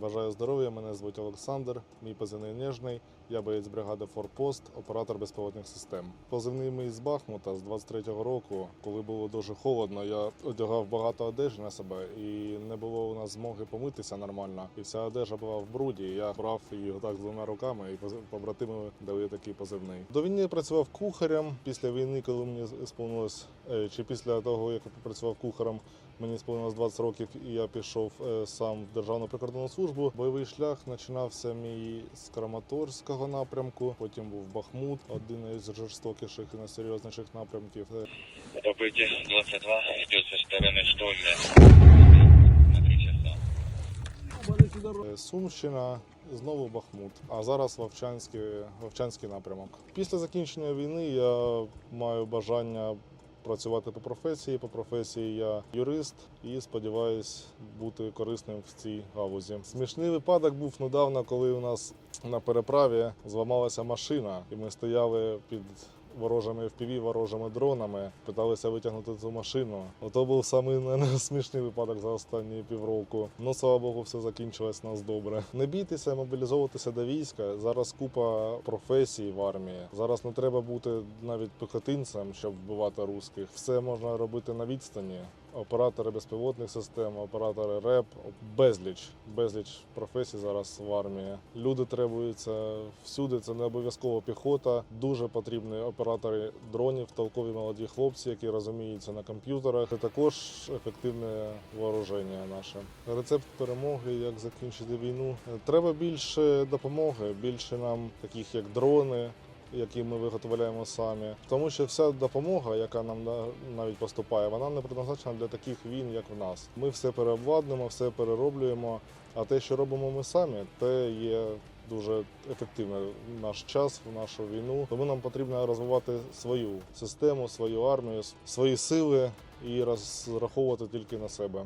Бажаю здоров'я. Мене звуть Олександр. Мій позивний Нежний. Я боєць бригади Форпост, оператор безпілотних систем. Позивний мій з Бахмута з 23-го року, коли було дуже холодно, я одягав багато одежі на себе і не було у нас змоги помитися нормально. І вся одежа була в бруді. Я брав її отак з двома руками, і побратими дали такий позивний. До війни я працював кухарем. Після війни, коли мені сповнилось, чи після того, як я працював кухарем, Мені сповнилось 20 років, і я пішов е, сам в Державну прикордонну службу. Бойовий шлях починався мій з Краматорського напрямку. Потім був Бахмут, один із жорстокіших і найсерйозніших напрямків. Е, 22 идет со стороны штольня. Е, Сумщина, знову Бахмут. А зараз Вовчанський, Вовчанський напрямок. Після закінчення війни я маю бажання. Працювати по професії. По професії я юрист і сподіваюсь бути корисним в цій галузі. Смішний випадок був недавно, коли у нас на переправі зламалася машина, і ми стояли під ворожими FPV, ворожими дронами, питалися витягнути цю машину. Ото був самий не, смішний випадок за останні півроку. Ну слава Богу, все закінчилось нас добре. Не бійтеся, мобілізовуватися до війська. Зараз купа професій в армії. Зараз не треба бути навіть пехотинцем, щоб вбивати русських. Все можна робити на відстані. Оператори безпілотних систем, оператори РЕП, безліч, безліч професій зараз в армії. Люди требуються всюди. Це не обов'язково піхота. Дуже потрібні оператори дронів, толкові молоді хлопці, які розуміються на комп'ютерах. Це також ефективне вооруження наше. Рецепт перемоги, як закінчити війну. Треба більше допомоги, більше нам таких як дрони які ми виготовляємо самі. Тому що вся допомога, яка нам на- навіть поступає, вона не предназначена для таких війн, як в нас. Ми все переобладнуємо, все перероблюємо. А те, що робимо ми самі, те є дуже ефективно наш час, в нашу війну. Тому нам потрібно розвивати свою систему, свою армію, свої сили і розраховувати тільки на себе.